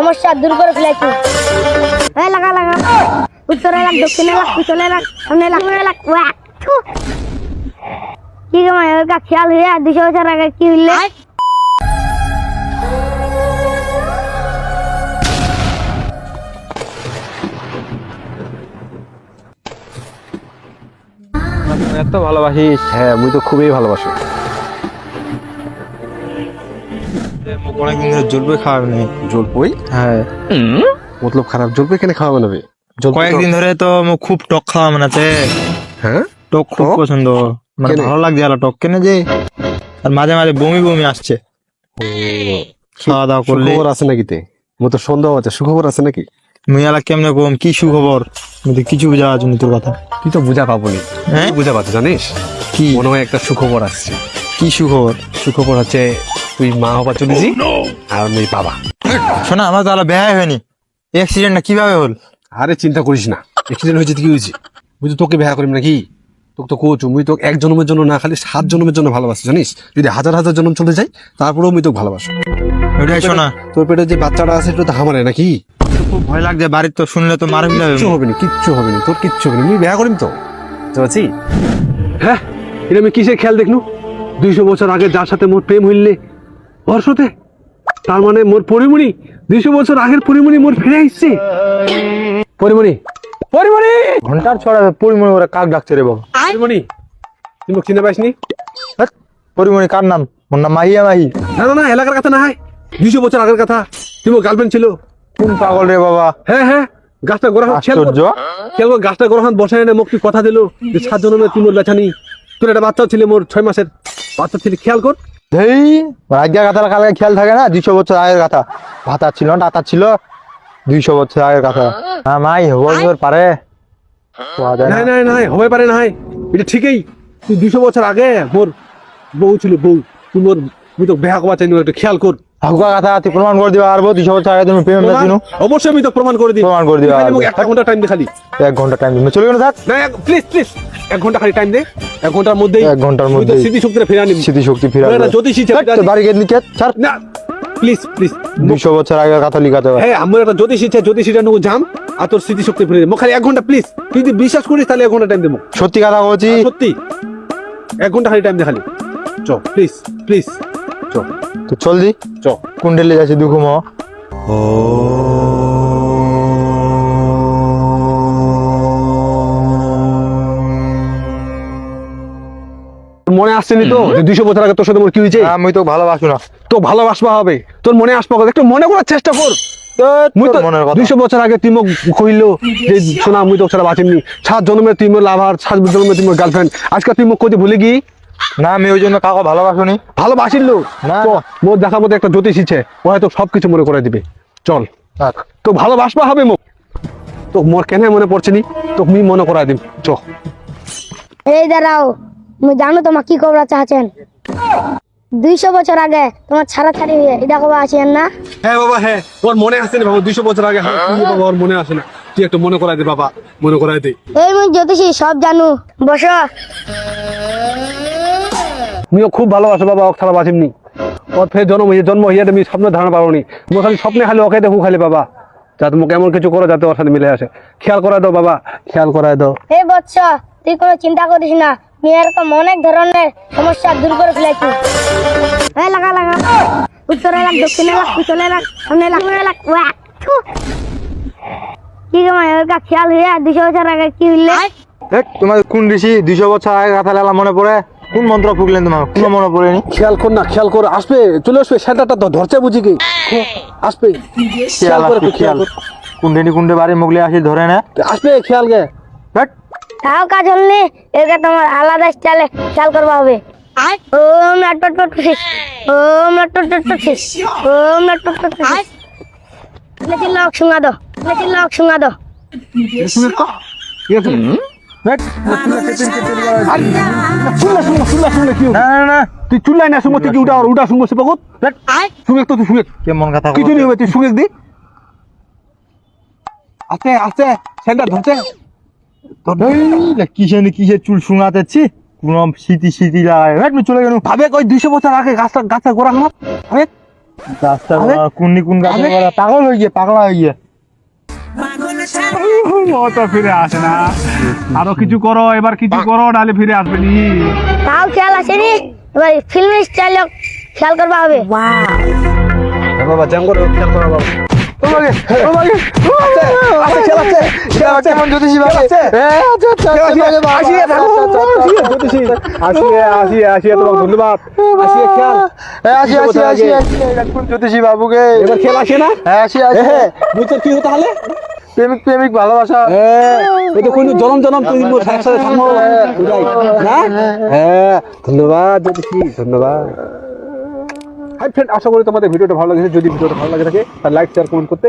সমস্যা দূর করে ফেলেছি। লাগা লাগা। উত্তরে লাগ দক্ষিণে লাগ পিছনে লাগ সামনে লাগ লাগ কি গো মায়ের কা খেয়াল হয়ে দুশো বছর আগে কি হইলে? এত ভালোবাসিস? হ্যাঁ মুই তো খুবই ভালোবাসি। অনেকদিন ধরে জলপাই খাওয়াবি নি জলপই হ্যাঁ। মতলব খারাপ জলপই কেন খাওয়াবে না বে? জলপাই তো- কয়েকদিন ধরে তো খুব টক খাওয়া মানে আছে হ্যাঁ? টক খুব পছন্দ। মানে ভালো লাগছে আর টক। কেনে যে? আর মাঝে মাঝে বমি বমি আসছে। খাওয়া দাওয়া করলে সুখবর আছে নাকি তে? মো তো সন্দেহ আছে। সুখবর আছে নাকি? মুই আলা কেমনে কম? কি সুখবর? কিছু বুঝা আছে তোর কথা। তুই তো বুঝা পাবো নি? হ্যাঁ? তুই বুঝা পাচ্ছ জানিস? কি? মনে হয় একটা সুখবর আসছে। কি সুখবর? সুখবর হচ্ছে তুই মা হবা চলেছি আর আমি বাবা। শোনা আমার তো আলা বেহাই হয়নি। অ্যাক্সিডেন্টটা কীভাবে হল? আরে চিন্তা করিস না অ্যাক্সিডেন্ট হয়েছে কি হয়েছে। বুঝি তোকে বিয়া করিম নাকি? তোকে তো কোচ মুই তো এক জন্মের জন্য না খালি সাত জন্মের জন্য ভালোবাসি জানিস? যদি হাজার হাজার জন্ম চলে যায় তারপরেও আমি তোকে ভালোবাসো। ওইটাই শোনা। তোর পেটে যে বাচ্চাটা আছে এটা তো হামারে নাকি? খুব ভয় লাগছে বাড়ির তো শুনলে তো মার ফেলাবে কিচ্ছু হবে না কিচ্ছু হবে না তোর কিচ্ছু হবে না মুই বিয়া করিম তো। বুঝতে হ্যাঁ এটা আমি কিসের খেয়াল দেখনু? দুইশো বছর আগে যার সাথে মোর প্রেম হইলে ওর সাথে তার মানে মোর পরিমণি দুইশো বছর আগের পরিমণি মোর ফিরে আসছে পরিমণি পরিমণি! ঘণ্টার ছড়া পরিমণি ওরা কাক ডাকছে রে বাবা। পরিমণি তুমি চিনে পাইসনি? পরিমণি কার নাম? ওর নাম মাহিয়া মাহি। না না না এলাকার কথা না হয়। দুইশো বছর আগের কথা। তুমি গার্লফ্রেন্ড ছিল। কোন পাগল রে বাবা? হ্যাঁ হ্যাঁ গাছটা গোড়া আশ্চর্য। কর গাছটা গোড়াহান বসায় এনে মোক তুই কথা দিল। যে সাত জন্মে তুই মোর তোর একটা বাচ্চাও ছিল মোর ছয় মাসের। বাচ্চা ছিল খেয়াল কর। ধেই আজকের কথা কালকে খেয়াল থাকে না দুইশো বছর আগের কথা। ভাতা ছিল না টাতা ছিল দুইশো বছর আগের কথা। না মাই হবর পারে। নাই নাই নাই হবে পারে নাই। এটা ঠিকই। তুই দুশো বছর আগে মোর বউ ছিল বউ। তুই মোর তুই তো বেহা কবা চাইনি একটু খেয়াল কর। হাগুয়া কথা তুই প্রমাণ করে দিবা আর দুইশো বছর আগে তুমি প্রেম দিনু অবশ্যই আমি তো প্রমাণ করে দিই প্রমাণ করে দিবা। খালি ঘণ্টা টাইম দে খালি এক ঘণ্টা টাইম দিন চলে গেল থাক না প্লিজ প্লিজ এক ঘণ্টা খালি টাইম দে। এক ঘণ্টার মধ্যেই এক ঘণ্টার মধ্যেই। স্মৃতি শক্তিটা ফিরে আনিবি স্মৃতি শক্তি ফিরে না, না, জ্যোতিষী বাড়ি গিয়ে নিকে ছাড় না প্লিজ প্লিজ দুইশো বছর আগের কথা লিখাতে হবে হ্যাঁ আমার একটা জ্যোতিষী আছে জ্যোতিষীটা নেব জাম আর তোর স্মৃতি শক্তি ফিরে মোক খালি এক ঘণ্টা প্লিজ তুই যদি বিশ্বাস করিস তাহলে এক ঘণ্টা টাইম দেবো। সত্যি কথা বলছি। সত্যি। এক ঘণ্টা খালি টাইম দে খালি। চ প্লিজ প্লিজ চ। তো চল দি। চ। কুন্ডেলে যাচ্ছি দুখুম মনে আসছে নি তো যে দুইশো বছর আগে তোর সাথে মোর কি হয়েছে? আমি তো ভালোবাসু না। তো ভালোবাসবা হবে। তোর মনে আসবা কথা একটু মনে করার চেষ্টা কর। দুইশো বছর আগে তুই মোক কইলো যে শোনা মুই তো ছাড়া বাঁচিনি সাত জন্মে তুই মোর লাভার সাত জন্মে তুই মোর গার্লফ্রেন্ড আজকে তুই মোক কইতে ভুলে গিয়ে? না আমি ওই জন্য কাউকে ভালোবাসুনি। ভালোবাসিল না। মোর দেখার মধ্যে একটা জ্যোতিষ ইচ্ছে ও হয়তো সবকিছু মনে করে দিবে। চল। তো ভালোবাসবা হবে মোক। তো মোর কেন মনে পড়ছে নি? তো মুই মনে করাই দিম। চ। এই দাঁড়াও। মুই জানো তোমার কি কবরা চাচ্ছেন? দুইশো বছর আগে তোমার ছাড়া ছাড়ি হয়ে এটা কবা আছেন না? হ্যাঁ বাবা হ্যাঁ। ওর মনে আসছে না বাবা দুইশো বছর আগে? হ্যাঁ তুই বাবা ওর মনে আসে না। তুই একটু মনে করাই দে বাবা মনে করাই দে। এই মুই জ্যোতিষী সব জানু। বসো। আমিও খুব ভালোবাসো বাবা ওকে ছাড়া বাঁচিমনি। ওর ফের জন্ম হয়ে জন্ম হইয়া তুমি স্বপ্ন ধারণা পারো নি খালি স্বপ্নে খালি ওকে দেখো খালি বাবা। যাতে মুখ এমন কিছু করো যাতে ওর সাথে মিলে আসে। খেয়াল করাই দাও বাবা খেয়াল করাই দাও। হে বৎস তুই কোনো চিন্তা করিস না। এরকম অনেক ধরনের সমস্যা দূর করে ফেলেছি। লাগা লাগা। উত্তরে লাগ দক্ষিণে লাগ পিছনে লাগ সামনে লাগ। লাগ কি গো মায়ের কা খেয়াল হয়ে দুশো বছর আগে কি হইলে? তোমার কোন ঋষি দুইশো বছর আগে কথা লেলা মনে পড়ে? কোন মন্ত্র ফুকলেন তোমার? কোন মনে পড়েনি খেয়াল কর না খেয়াল কর আসবে চলে আসবে সেন্টারটা তো ধরছে বুঝি কি? আসবে। খেয়াল কর খেয়াল কুন্ডেনি কুন্ডে বাড়ি মুগলে আসি ধরে না। আসবে খেয়াল গে। তাও কাজ হলনি এরকে তোমার আলাদা স্টাইলে খেয়াল করবা হবে। ওম ফিস ওম ফিস ওম ফিস লক দো লক দো তুই না কি উঠা উঠা পাগত তো তুই কেমন কথা কিছু নেই তুই দি। আস্তে আস্তে সেন্টার ধরছে। কিসে কিসে চুল শুঙাতেছি কোন স্মৃতি স্মৃতি লাগায় আমি চলে গেল ভাবে কই দুইশো বছর আগে গাছটা গাছটা গোড়া হলো? ভাবে রাস্তা কুন্নি কুন গাছে পাগল হয়ে গিয়ে পাগলা হয়ে গিয়ে। তো ফিরে আসে না। আরও কিছু করো এবার কিছু করো নাহলে ফিরে আসবে নি। তাও খেয়াল আসেনি? এবার ফিল্ম স্টাইল খেয়াল করবা হবে। বাবা জ্যাম খেয়াল করো বাবা। হ্যাঁ আচ্ছা জ্যোতিষী। ধন্যবাদ। বাবুকে। এবার খেয়াল আসে না? হ্যাঁ আসি আসি বুঝতে কি হতে হলে প্রেমিক প্রেমিক ভালোবাসা। কোনো জনম জনম তুমি একসাথে থাকব। হ্যাঁ ধন্যবাদ জ্যোতিষী ধন্যবাদ। হাই ফ্রেন্ড আশা করি তোমাদের ভিডিওটা ভালো লাগে যদি ভিডিওটা ভালো লাগে থাকে, তাহলে লাইক শেয়ার কমেন্ট করতে